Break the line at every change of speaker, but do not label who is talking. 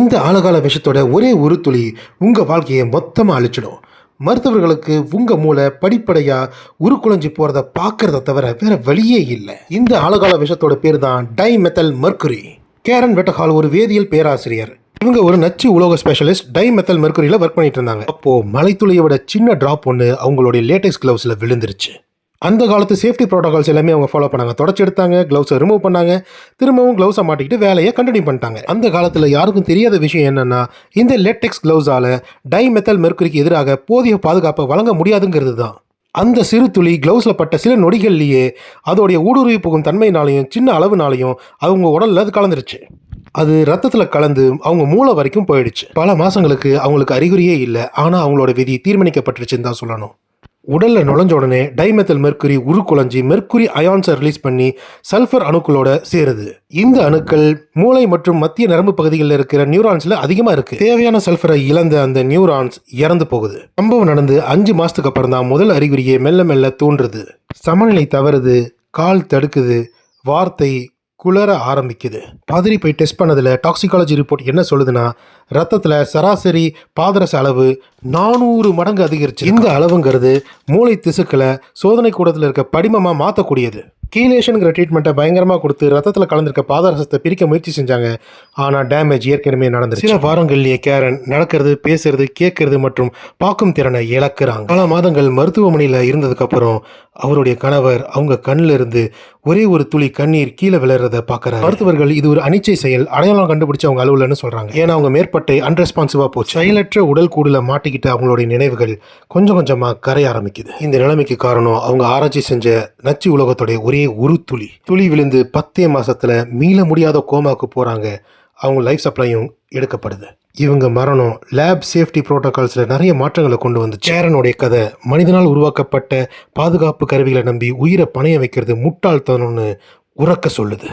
இந்த ஆழகால விஷத்தோட ஒரே ஒரு துளி உங்கள் வாழ்க்கையை மொத்தமாக அழிச்சிடும். மருத்துவர்களுக்கு உங்கள் மூளை படிப்படையாக உருக்குலைஞ்சு போகிறத பார்க்கறத தவிர வேற வழியே இல்லை. இந்த ஆழகால விஷத்தோட பேர் தான் டைமெத்தல் மர்க்குரி. கேரன் வெட்டஹால் ஒரு வேதியியல் பேராசிரியர். இவங்க ஒரு நச்சு உலோக ஸ்பெஷலிஸ்ட். டைமெத்தல் மெர்க்குரியில் ஒர்க் பண்ணிட்டு இருந்தாங்க. அப்போது மலைத்துளியோட சின்ன ட்ராப் ஒன்று அவங்களுடைய லேட்டஸ்ட் கிளவுஸில் விழுந்துருச்சு. அந்த காலத்து சேஃப்டி ப்ரோட்டோகால்ஸ் எல்லாமே அவங்க ஃபாலோ பண்ணாங்க. தொடச்சி எடுத்தாங்க க்ளவுஸை ரிமூவ் பண்ணாங்க திரும்பவும் க்ளவுஸை மாட்டிக்கிட்டு வேலையை கண்டினியூ பண்ணிட்டாங்க. அந்த காலத்தில் யாருக்கும் தெரியாத விஷயம் என்னென்னா இந்த லெட்டெக்ஸ் க்ளவுஸால் டைமெத்தல் மெர்குரிக்கு எதிராக போதிய பாதுகாப்பை வழங்க முடியாதுங்கிறது தான். அந்த சிறு துளி க்ளவுஸில் பட்ட சில நொடிகள்லேயே அதோடைய ஊடுருவி போகும் தன்மையினாலையும் சின்ன அளவுனாலையும் அவங்க உடலில் அது கலந்துருச்சு. அது ரத்தத்தில் கலந்து அவங்க மூளை வரைக்கும் போயிடுச்சு. பல மாதங்களுக்கு அவங்களுக்கு அறிகுறியே இல்லை. ஆனால் அவங்களோட விதி தீர்மானிக்கப்பட்டுருச்சுன்னு தான் சொல்லணும். உடலில் நுழைஞ்ச உடனே டைமெத்தல் மெர்க்குரி உருக்குலைஞ்சி மெர்க்குரி அயான்ஸை ரிலீஸ் பண்ணி சல்ஃபர் அணுக்களோட சேருது. இந்த அணுக்கள் மூளை மற்றும் மத்திய நரம்பு பகுதிகளில் இருக்கிற நியூரான்ஸில் அதிகமாக இருக்குது தேவையான சல்ஃபரை இழந்த அந்த நியூரான்ஸ் இறந்து போகுது. சம்பவம் நடந்து அஞ்சு மாதத்துக்கு அப்புறம் தான் முதல் அறிகுறியை மெல்ல மெல்ல தோன்றுது. சமநிலை தவறுது கால் தடுக்குது வார்த்தை குளற ஆரம்பிக்குது. பாதிரி போய் டெஸ்ட் பண்ணதில் டாக்ஸிகாலஜி ரிப்போர்ட் என்ன சொல்லுதுன்னா ரத்தத்தில் சராசரி பாதரச அளவு நானூறு மடங்கு அதிகரிச்சு இந்த அளவுங்கிறது மூளை திசுக்களை சோதனை கூடத்தில் இருக்க படிமமாக மாற்றக்கூடியது கீலேஷனுங்கிற ட்ரீட்மெண்ட்டை பயங்கரமாக கொடுத்து ரத்தத்தில் கலந்திருக்க பாதரசத்தை பிரிக்க முயற்சி செஞ்சாங்க. ஆனால் டேமேஜ் ஏற்கனவே நடந்தது சில வாரங்கள்லேயே கேரன் நடக்கிறது பேசுறது கேட்கறது மற்றும் பார்க்கும் திறனை இழக்கிறாங்க. பல மாதங்கள் மருத்துவமனையில் இருந்ததுக்கப்புறம் அவருடைய கணவர் அவங்க கண்ணில் இருந்து ஒரே ஒரு துளி கண்ணீர் கீழே விழுறத பார்க்குறாரு. மருத்துவர்கள் இது ஒரு அனிச்சை செயல் அடையாளம் கண்டுபிடிச்சு அவங்க அலுவலன்னு சொல்கிறாங்க ஏன்னா அவங்க மேற்பட்டை அன்ரெஸ்பான்சிவாக போச்சு. செயலற்ற உடல் கூடுல மாட்டிக்கிட்ட அவங்களுடைய நினைவுகள் கொஞ்சம் கொஞ்சமாக கரைய ஆரம்பிக்குது. இந்த நிலைமைக்கு காரணம் அவங்க ஆராய்ச்சி செஞ்ச நச்சு உலகத்துடைய ஒரே ஒரு துளி. துளி விழுந்து பத்தே மாதத்தில் மீள முடியாத கோமாவுக்கு போகிறாங்க அவங்க லைஃப் சப்ளையும் எடுக்கப்படுது. இவங்க மரணம் லேப் சேஃப்டி புரோட்டோகால்ஸில் நிறைய மாற்றங்களை கொண்டு வந்து சேரனுடைய கதை மனிதனால் உருவாக்கப்பட்ட பாதுகாப்பு கருவிகளை நம்பி உயிரை பணைய வைக்கிறது முட்டாள்தனம்னு உறக்க சொல்லுது.